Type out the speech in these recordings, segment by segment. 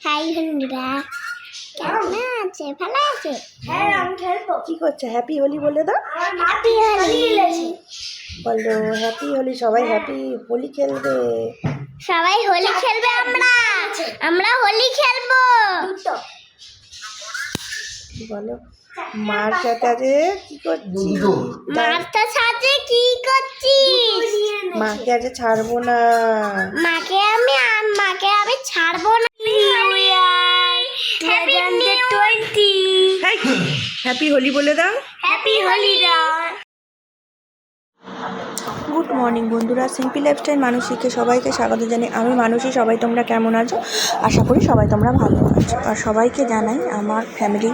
High বন্ধুরা কেমন আছে? ভালো আছে? হ্যাঁ আমি খেলব। কি করছে? হ্যাপি হোলি বলে দাও। হারিয়ে গেছে বলো হ্যাপি হোলি সবাই হ্যাপি হোলি খেলবে। সবাই হোলি খেলবে আমরা। আমরা হোলি খেলব। বলো মার সাথে কি করছিস মারটা সাথে কি করছিস মাকে আজ ছাড়বো না। মাকে আমি মাকে আমি ছাড়বো না। হ্যাপি হোলি বলে দাও। হ্যাপি হোলি গুড মর্নিং বন্ধুরা। সিম্পল লাইফস্টাইল মানসিককে সবাইকে স্বাগত জানাই। আমি মানুষই সবাই তোমরা কেমন আছো? আশা করি সবাই তোমরা ভালো আছো। আর সবাইকে জানাই আমার ফ্যামিলি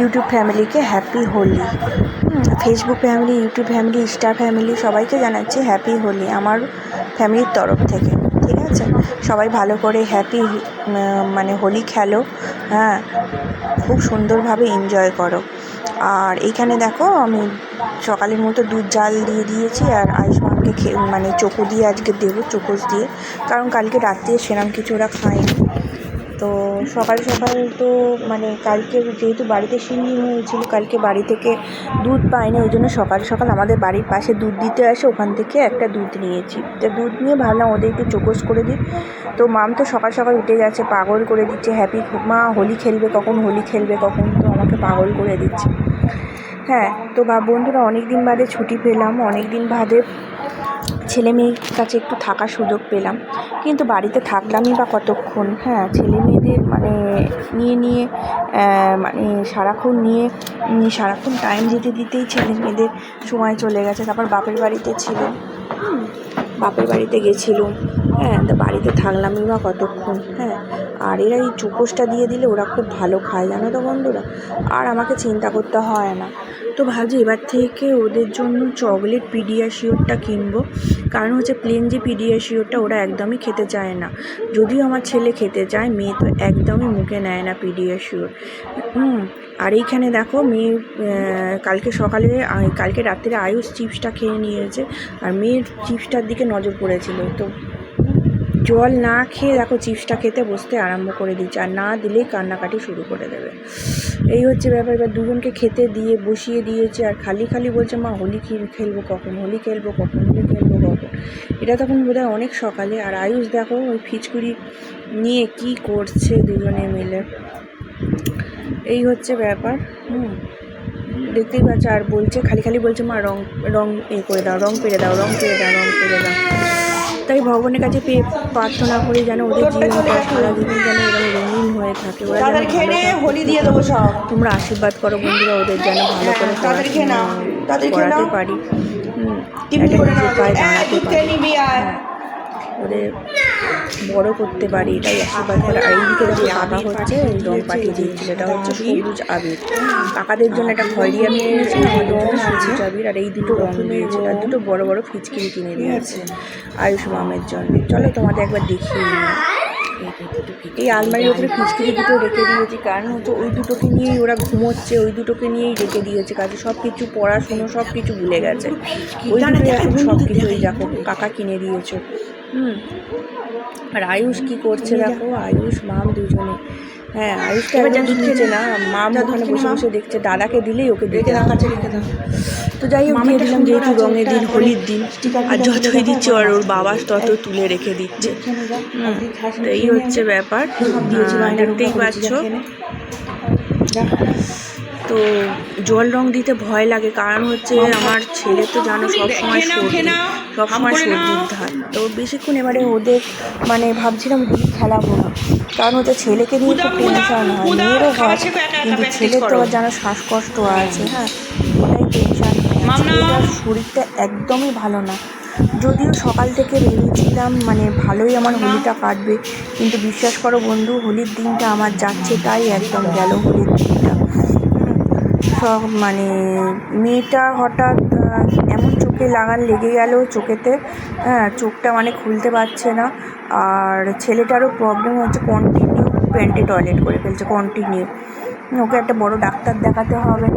ইউটিউব ফ্যামিলিকে happy Holi. Facebook family YouTube family insta family সবাইকে জানাচ্ছি হ্যাপি হোলি আমার ফ্যামিলির তরফ থেকে, ঠিক আছে? সবাই ভালো করে হ্যাপি মানে হোলি খেলো হ্যাঁ? খুব সুন্দরভাবে এনজয় করো। আর এইখানে দেখো, আমি সকালের মতো দুধ জাল দিয়ে দিয়েছি আর আয়ুষ্মানকে মানে চোখো দিয়ে, আজকে দেবো চোখোস দিয়ে। কারণ কালকে রাত্রে সেরকম কিছু ওরা খায়নি। তো সকাল সকাল তো মানে কালকে যেহেতু বাড়িতে সিন্নি হয়েছিল কালকে বাড়ি থেকে দুধ পাইনি, ওই জন্য সকাল সকাল আমাদের বাড়ির পাশে দুধ দিতে আসে, ওখান থেকে একটা দুধ নিয়েছি। তো দুধ নিয়ে ভাবলাম ওদের একটু চোখোস করে দিই। তো মাম তো সকাল সকাল উঠে গেছে পাগল করে দিচ্ছে, হ্যাপি মা, হোলি খেলবে কখন? হোলি খেলবে কখন? তো আমাকে পাগল করে দিচ্ছে। হ্যাঁ তো বা, বন্ধুরা অনেক দিন বাদে ছুটি পেলাম অনেক দিন বাদে ছেলে মেয়ের কাছে একটু থাকার সুযোগ পেলাম। কিন্তু বাড়িতে থাকলামই বা কতক্ষণ? হ্যাঁ ছেলে মেয়েদের মানে নিয়ে নিয়ে মানে সারাক্ষণ নিয়ে সারাক্ষণ টাইম দিতে দিতেই ছেলে মেয়েদের সময় চলে গেছে। তারপর বাপের বাড়িতে ছিল বাপের বাড়িতে গেছিলুম। হ্যাঁ তো বাড়িতে থাকলামই বা কতক্ষণ? হ্যাঁ আর এরা এই চুপোসটা দিয়ে দিলে ওরা খুব ভালো খায়, জানো তো বন্ধুরা? আর আমাকে চিন্তা করতে হয় না। তো ভাবছি এবার থেকে ওদের জন্য চকলেট পিডিয়াশিওরটা কিনবো। কারণ হচ্ছে প্লেন যে পিডিয়াশিওরটা ওরা একদমই খেতে চায় না। যদিও আমার ছেলে খেতে চায়, মেয়ে তো একদমই মুখে নেয় না পিডিয়াশিওর হুম, আর এইখানে দেখো মেয়ে কালকে সকালে কালকে রাত্রে আয়ুষ চিপসটা খেয়ে নিয়েছে। আর মেয়ের চিপসটার দিকে নজর পড়েছিল। তো জল না খেয়ে দেখো চিপসটা খেতে বসতে আরম্ভ করে দিচ্ছে আর না দিলেই কান্নাকাটি শুরু করে দেবে। এই হচ্ছে ব্যাপার। এবার দুজনকে খেতে দিয়ে বসিয়ে দিয়েছে। আর খালি খালি বলছে, মা, হোলি খেল খেলব কখন? হোলি খেলব কখন? হোলি খেলব কখন? এটা তখন বোধহয় অনেক সকালে। আর আয়ুষ দেখো, ওই ফিচকুড়ি নিয়ে কি করছে দুজনে মিলে। এই হচ্ছে ব্যাপার। হুম, দেখতেই পাচ্ছ। আর বলছে, খালি খালি বলছে, মা, রং রং এ করে দাও, রং পেরে দাও, রং পেরে দাও, রং পেরে দাও। তাই ভগবানের কাছে পেয়ে প্রার্থনা করি যেন ওদের জীবনটা সারা জীবন যেন এরকম রঙিন হয়ে থাকে ওরা। হোলি দিয়ে দেবো সব তোমরা আশীর্বাদ করো বন্ধুরা ওদের যেন ভালো করে তাড়াতাড়ি করাতে পারি একটা নিজের পায়ে দাঁড়াতে পারি। হ্যাঁ, ওদের বড় করতে পারি, এটাই আশীর্বাদ করে আর এইদিকে দেখো কাকা হচ্ছে রং পাঠিয়ে দিচ্ছিল এটা হচ্ছে সবুজ আবির। কাকাদের জন্য একটা খয়েরি আবির এনেছি আমাদের সবুজ আবির, আর এই দুটো রং দিয়েছে আর দুটো বড় বড় ফিচকিরি কিনে দিয়েছে আয়ুষ মামের জন্য। চলো তোমাদের একবার দেখিয়ে এই আলমারির ওপরে ফিচকিরি দুটো রেখে দিয়েছি, কারণ হচ্ছে ওই দুটোকে নিয়েই ওরা ঘুমোচ্ছে, ওই দুটোকে নিয়েই রেখে দিয়েছে কাজে। সব কিছু পড়াশুনো সব কিছু ভুলে গেছে। ওই দুটো সব কিছুই দেখো, কাকা কিনে দিয়েছ। হুম। আর আয়ুষ কি করছে দেখো? আয়ুষ মাম দুজনে। হ্যাঁ আয়ুষটা এবার দুধ না মাম ওখানে বসে বসে দেখছে দাদাকে দিলেই ওকে দেখে কাছে রেখে দাও। তো যাই হোক দিয়ে দিলাম যেহেতু রঙের দিন হোলির দিন। আর যতই দিচ্ছে আর ওর বাবা তত তুলে রেখে দিচ্ছে। হুম, এই হচ্ছে ব্যাপার। দেখতেই পাচ্ছ। তো জল রং দিতে ভয় লাগে কারণ হচ্ছে আমার ছেলে তো জানো সবসময় সর্দি সবসময় সর্দির ধার। তো বেশিক্ষণ এবারে ওদের মানে ভাবছিলাম হোলি খেলাবো না কারণ হচ্ছে ছেলেকে নিয়ে খুব টেনশন হয় মেয়েরও হয় কিন্তু ছেলের তো জানো শ্বাসকষ্ট আছে হ্যাঁ ওটাই টেনশন ছেলেটার শরীরটা একদমই ভালো না। যদিও সকাল থেকে বেরিয়েছিলাম মানে ভালোই আমার হোলিটা কাটবে কিন্তু বিশ্বাস করো বন্ধু হোলির দিনটা আমার যাচ্ছে তাই একদম গেল হোলির দিনটা। সব মানে মেয়েটা হঠাৎ এমন চোখে লাগান লেগে গেল চোখেতে হ্যাঁ চোখটা মানে খুলতে পারছে না। আর ছেলেটারও প্রবলেম হচ্ছে কন্টিনিউ প্যান্টে টয়লেট করে ফেলছে কন্টিনিউ ওকে একটা বড় ডাক্তার দেখাতে হবে।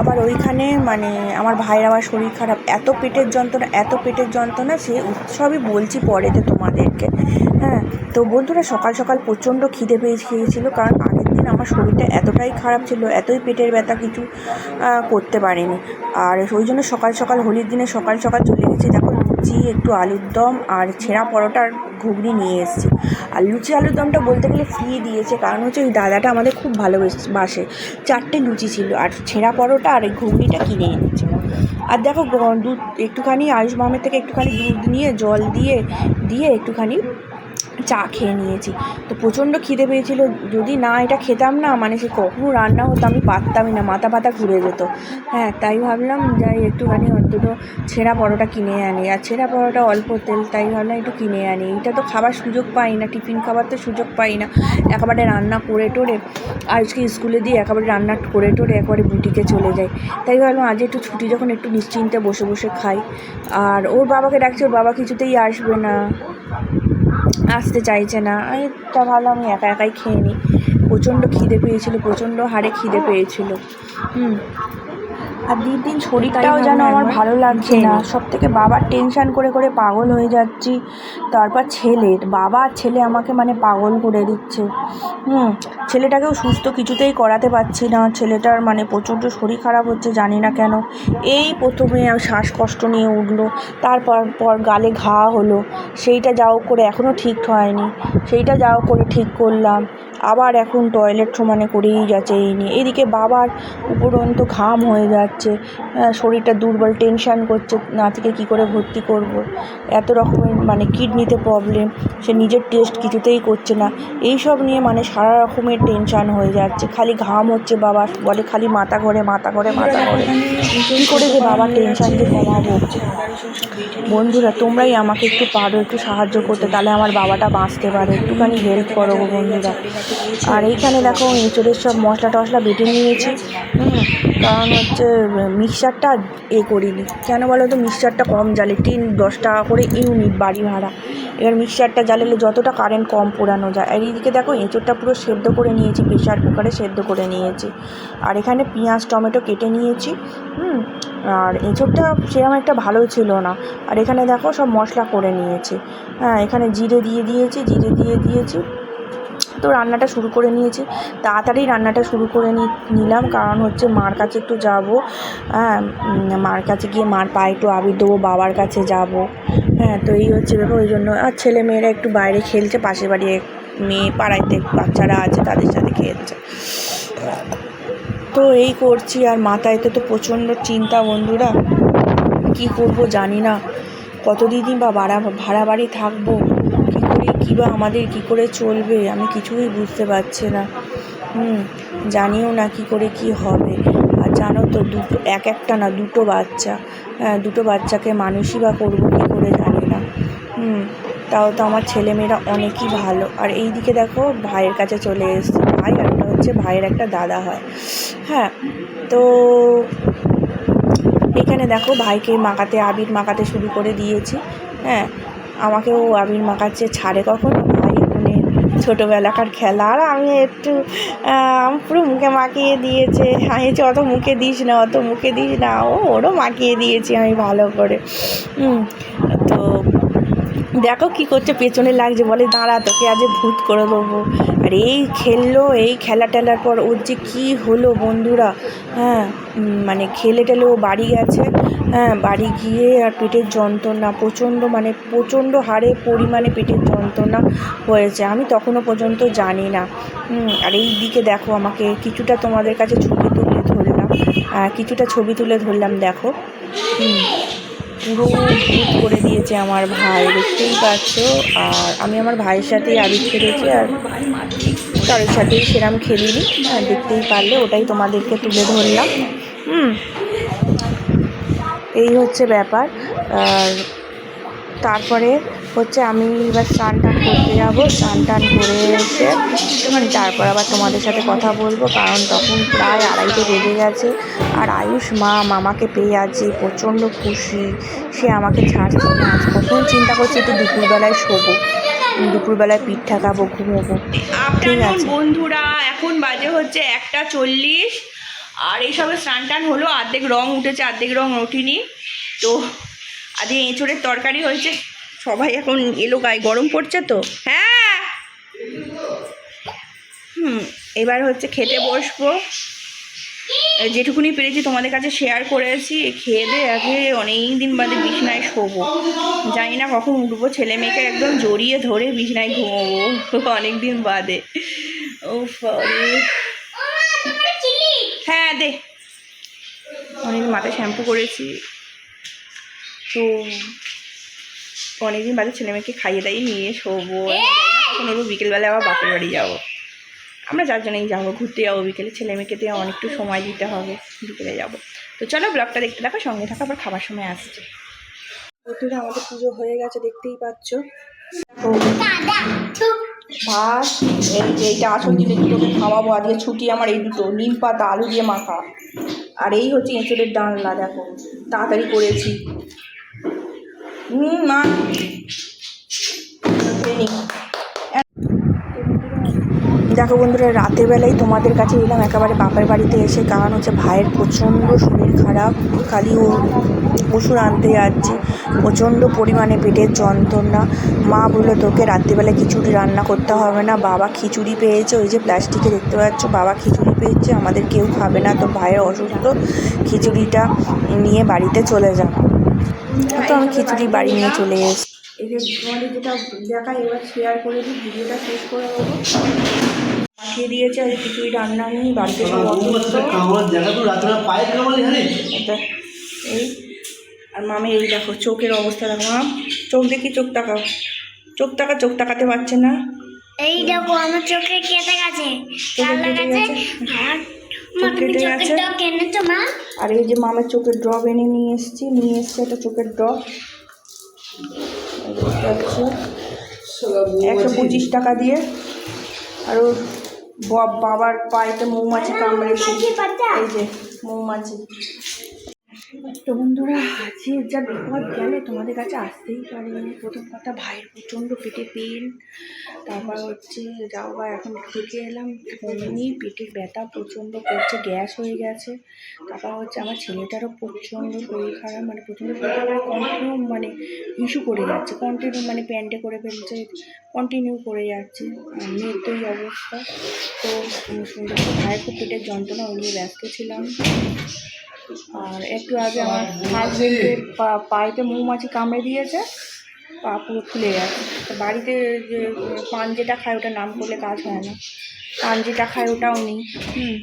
আবার ওইখানে মানে আমার ভাইয়ের আবার শরীর খারাপ। এত পেটের যন্ত্রণা, এত পেটের যন্ত্রণা, সে সবই বলছি পরেতে তোমাদেরকে। হ্যাঁ তো বন্ধুরা সকাল সকাল প্রচণ্ড খিদে পেয়ে খেয়েছিলো কারণ আমার শরীরটা এতটাই খারাপ ছিল, এতই পেটের ব্যথা কিছু করতে পারিনি। আর ওই জন্য সকাল সকাল হোলির দিনে সকাল সকাল চলে গেছি, দেখো লুচি, একটু আলুর দম আর ছেঁড়া পরোটার ঘুগনি নিয়ে এসেছি। আর লুচি আলুর দমটা বলতে গেলে ফ্রি দিয়েছে, কারণ হচ্ছে ওই দাদাটা আমাদের খুব ভালোবেস- বাসে চারটে লুচি ছিল আর ছেঁড়া পরোটা আর এই ঘুগনিটা কিনে এনেছে আর দেখো দুধ একটুখানি আয়ুষ মামের থেকে একটুখানি দুধ নিয়ে, জল দিয়ে দিয়ে একটুখানি চা খেয়ে নিয়েছি। তো প্রচণ্ড খিদে পেয়েছিল। যদি না এটা খেতাম না মানে সে কখনো রান্না হতো, আমি পারতামই না, মাথা পাতা ঘুরে যেত। হ্যাঁ তাই ভাবলাম, যাই একটুখানি দুটো ছেঁড়া পরোটা কিনে আনি। আর ছেঁড়া পরোটা অল্প তেল, তাই ভাবলাম একটু কিনে আনি। এটা তো খাবার সুযোগ পাই না, টিফিন খাবার তো সুযোগ পাই না। একেবারে রান্না করে টোরে, আজকে স্কুলে দিয়ে একেবারে রান্না করে টোরে একবারে বুটিকে চলে যাই। তাই ভাবলাম আজ একটু ছুটি, যখন একটু নিশ্চিন্তে বসে বসে খাই। আর ওর বাবাকে ডাকছে, ওর বাবা কিছুতেই আসবে না। আসতে চাইছে না। আমি তা ভালো আমি একা একাই খেয়ে নিই প্রচণ্ড খিদে পেয়েছিলো, প্রচণ্ড হারে খিদে পেয়েছিলো। হুম। আর দিন দিন শরীরটাও যেন আমার ভালো লাগছে না। সব থেকে বাবার টেনশন করে করে পাগল হয়ে যাচ্ছি। তারপর ছেলের বাবা আর ছেলে আমাকে মানে পাগল করে দিচ্ছে। হুম ছেলেটাকেও সুস্থ কিছুতেই করাতে পারছি না। ছেলেটার মানে প্রচণ্ড শরীর খারাপ হচ্ছে জানি না কেন। এই প্রথমে শ্বাসকষ্ট নিয়ে উঠল। তারপর পর গালে ঘা হলো। সেইটা যাও করে এখনও ঠিক হয়নি। সেইটা যাও করে ঠিক করলাম। আবার এখন টয়লেট সমানে করেই যাচ্ছে এই নিয়ে। এদিকে বাবার উপরন্ত ঘাম হয়ে যাচ্ছে শরীরটা দুর্বল টেনশান করছে, নাতিকে কী করে ভর্তি করব। এত রকমের মানে কিডনিতে প্রবলেম সে নিজের টেস্ট কিছুতেই করছে না। এই সব নিয়ে মানে সারা রকমের টেনশান হয়ে যাচ্ছে। খালি ঘাম হচ্ছে বাবা বলে খালি মাথা ঘরে মাথা ঘরে মাথা ঘরে। কী করে যে বাবার টেনশানকে কমাবো? বন্ধুরা, তোমরাই আমাকে একটু পারো, একটু সাহায্য করতে। তাহলে আমার বাবাটা বাঁচতে পারে। একটুখানি হেল্প করো বন্ধুরা। আর এইখানে দেখো এঁচড়ের সব মশলা টশলা বেটে নিয়েছি। কারণ হচ্ছে মিক্সারটা এ করিনি। কেন বলো তো মিক্সারটা কম জ্বালে, তিন, দশ টাকা করে ইউনিট বাড়ি ভাড়া। এবার মিক্সারটা জ্বালালে যতটা কারেন্ট কম পোড়ানো যায়। আর এইদিকে দেখো, এঁচড়টা পুরো সেদ্ধ করে নিয়েছি প্রেশার কুকারে সেদ্ধ করে নিয়েছি। আর এখানে পেঁয়াজ, টমেটো কেটে নিয়েছি। হুম, আর এঁচড়টা সেরকম একটা ভালো ছিল না। আর এখানে দেখো সব মশলা করে নিয়েছি। হ্যাঁ এখানে জিরে দিয়ে দিয়েছি, জিরে দিয়ে দিয়েছি। তো রান্নাটা শুরু করে নিয়েছি। তাড়াতাড়ি রান্নাটা শুরু করে নিলাম, কারণ হচ্ছে মার কাছে একটু যাব। হ্যাঁ মার কাছে গিয়ে মার পায়ে একটু আবির দেবো, বাবার কাছে যাব। হ্যাঁ তো এই হচ্ছে ব্যাপার, ওই জন্য। আর ছেলে মেয়েরা একটু বাইরে খেলছে, পাশের বাড়ি মেয়ে পাড়াইতে বাচ্চারা আছে, তাদের সাথে খেলছে। তো এই করছি, আর মাথায় তো তো প্রচণ্ড চিন্তা বন্ধুরা। কী করব জানি না। কত কতদিনই বা ভাড়া ভাড়া বাড়ি থাকব। কী বা আমাদের কী করে চলবে? আমি কিছুই বুঝতে পারছি না। হুম, জানিও না কী করে কী হবে। আর জানো তো, দুটো, এক একটা না, দুটো বাচ্চা। হ্যাঁ দুটো বাচ্চাকে মানুষই বা করব কী করে জানি না। হুম, তাও তো আমার ছেলেমেয়েরা অনেকই ভালো। আর এই দিকে দেখো, ভাইয়ের কাছে চলে এসছে। ভাই আর ওটা হচ্ছে ভাইয়ের একটা দাদা হয়। হ্যাঁ তো এখানে দেখো, ভাইকে মাখাতে, আবির মাখাতে শুরু করে দিয়েছি। হ্যাঁ আমাকেও আবির মাখাচ্ছে ছাড়ে কখনো ভাই মানে ছোটোবেলাকার খেলা। আর আমি একটু পুরো মুখে মাখিয়ে দিয়েছে। বলছি, অত মুখে দিস না অত মুখে দিস না। ও ওরও মাখিয়ে দিয়েছি আমি ভালো করে। তো দেখো কি করছে পেছনে লাগছে বলে দাঁড়া তোকে আজ ভূত করে দেবো। আর এই খেললো এই খেলা টেলার পর ওর যে কী হলো বন্ধুরা হ্যাঁ মানে খেলে টেলে ও বাড়ি গেছে। হ্যাঁ বাড়ি গিয়ে আর পেটের যন্ত্রণা, প্রচণ্ড মানে প্রচণ্ড হারে পরিমাণে পেটের যন্ত্রণা হয়েছে। আমি তখনও পর্যন্ত জানি না। আর এই দিকে দেখো আমাকে কিছুটা তোমাদের কাছে ছবি তুলে ধরলাম। কিছুটা ছবি তুলে ধরলাম, দেখো। পুরো ভূত করে দিয়েছে আমার ভাই, দেখতেই পাচ্ছ। আর আমি আমার ভাইয়ের সাথেই আবির খেলেছি আর কারোর সাথেই সেরাম খেলিনি। হ্যাঁ দেখতেই পারলে, ওটাই তোমাদেরকে তুলে ধরলাম। হুম এই হচ্ছে ব্যাপার। আর তারপরে হচ্ছে আমি এবার স্নান টান করতে যাব। স্নান টান করে এসে মানে তারপর আবার তোমাদের সাথে কথা বলব কারণ তখন প্রায় আড়াইটে বেজে গেছে। আর আয়ুষ মা মামাকে পেয়ে আছে প্রচণ্ড খুশি। সে আমাকে ছাড়ছে না। কখন চিন্তা করছে একটু দুপুরবেলায় শোবো। দুপুরবেলায় পিঠা খাব ঘুমোবো। ঠিক আছে। বন্ধুরা এখন বাজে হচ্ছে একটা চল্লিশ। আর এইসবে স্নান টান হলো অর্ধেক রং উঠেছে অর্ধেক রং ওঠেনি। তো আজকে এঁচড়ের তরকারি হয়েছে। সবাই এখন এলো গায়ে গরম পড়ছে তো? হ্যাঁ! হুম, এবার হচ্ছে খেতে বসবো। যেটুকুনি পেরেছি তোমাদের কাছে শেয়ার করেছি। খেয়ে দিয়ে আগে অনেক দিন বাদে বিছনায় শোবো। জানি না কখন উঠবো, ছেলে মেয়েকে একদম জড়িয়ে ধরে বিছনায় ঘুমোবো। অনেক দিন বাদে। ও দে। অনেকদিন মাথায় শ্যাম্পু করেছি। তো অনেকদিন বাদে ছেলে মেয়েকে খাইয়ে দাইয়ে নিয়ে শোবো। কখন ওরও বিকেলবেলা আবার বাপের বাড়ি যাব। আমরা যার জন্যই যাব ঘুরতে যাব বিকেলে। ছেলে মেয়েকে তো অনেকটু সময় দিতে হবে বিকেলে যাব। তো চলো ব্লগটা দেখতে থাকো সঙ্গে থাকো আবার খাবার সময় আসছে। বন্ধুরা আমাদের পুজো হয়ে গেছে দেখতেই পাচ্ছ। ভাত এই যে এইটা আসল জিনিস দুটোকে খাওয়াবো আজকে, ছুটি আমার এই দুটো, নিম পাতা, আলু দিয়ে মাখা। আর এই হচ্ছে এঁচড়ের ডালনা, দেখো, তাড়াতাড়ি করেছি। হুম, মা। দেখো বন্ধুরা, রাতের বেলায় তোমাদের কাছে এলাম একেবারে বাপের বাড়িতে এসে। কারণ হচ্ছে ভাইয়ের প্রচণ্ড শরীর খারাপ, খালি ও ওষুধ আনতে যাচ্ছি। প্রচণ্ড পরিমাণে পেটের যন্ত্রণা। মা বলল, তোকে রাত্রিবেলায় খিচুড়ি রান্না করতে হবে না। বাবা খিচুড়ি পেয়েছে, ওই যে প্লাস্টিকে দেখতে পাচ্ছ। বাবা খিচুড়ি পেয়েছে, আমাদের কেউ খাবে না। তো ভাইয়ের অসুস্থ, খিচুড়িটা নিয়ে বাড়িতে চলে যা তো আমি খিচুড়ি বাড়ি নিয়ে চলে এসেছি। যে তোমাদের যেটা দেখায় এবার শেয়ার করে দিই, ভিডিওটা শেষ করে দেবো। পাঠিয়ে দিয়েছে আর খিচুড়ি রান্না নিয়ে বাড়িতে এই আর মামি এই দেখো চোখের অবস্থা দেখো মাম চোখ দেখি চোখ তাকাও। চোখ তাকা চোখ তাকাতে পারছে না। এই দেখো আমার চোখে কেটে গেছে। চোখে কাল কেটে গেছে? আর এই যে মামের চোখের ড্রপ এনে নিয়ে এসেছি নিয়ে এসছে একটা চোখের ড্রপ একশো পঁচিশ টাকা দিয়ে। আর ওর বাবার পায়েতে মৌমাছি কামড়েছে এই যে মৌমাছি তো বন্ধুরা, আজকে যা বিপদ গেলে তোমাদের কাছে আসতেই পারিনি প্রথম কথা, ভাইয়ের প্রচণ্ড পেটে পেন তারপর হচ্ছে যাও বা এখন থেকে এলাম এমনি পেটের ব্যথা প্রচণ্ড করছে, গ্যাস হয়ে গেছে। তারপর হচ্ছে আমার ছেলেটারও প্রচণ্ড শরীর খারাপ মানে প্রচণ্ড কন্টিনিউ মানে ইস্যু করে যাচ্ছে কন্টিনিউ মানে প্যান্টে করে ফেলছে কন্টিনিউ করে যাচ্ছে। মেয়ের তো এই অবস্থা। তো যখন ভাইয়ের খুব পেটের যন্ত্রণা ওই নিয়ে ব্যস্ত ছিলাম। আর একটু আগে আমার হাজবেন্ডের পা পায়েতে মৌমাছি কামড়ে দিয়েছে পা পুরো ফুলে গেছে। বাড়িতে যে পান যেটা খায় ওটা নাম করলে কাজ হয় না। পান যেটা খায় ওটাও নেই। হুম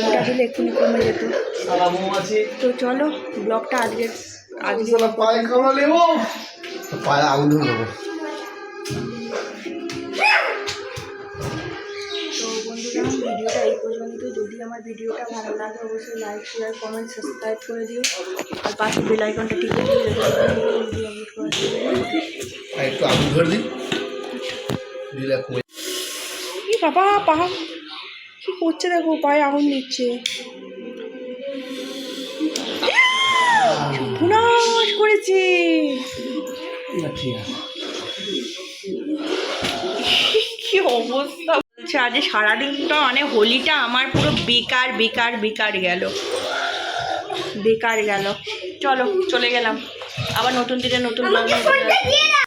ওটা দিলে এক্ষুনি কমে যেত। তো চলো ব্লগটা আজকে আজকে পায়ে আগুন আমার ভিডিওটা ভালো লাগে অবশ্যই লাইক শেয়ার কমেন্ট সাবস্ক্রাইব করে দিও। আর পাশে বেল আইকনটা টিপে দিও ভিডিও আপলোড করা আর একটু আগুন ধরে দিই দিলে কমে কি বাবা পা কি করছে দেখো পায়ে আগুন দিচ্ছে। সর্বনাশ করেছে। ঠিক আছে। কি অবস্থা? বলছে আজ সারাদিনটা মানে হোলিটা আমার পুরো বেকার বেকার বেকার গেল। বেকার গেল। চলো চলে গেলাম। আবার নতুন দিনে নতুন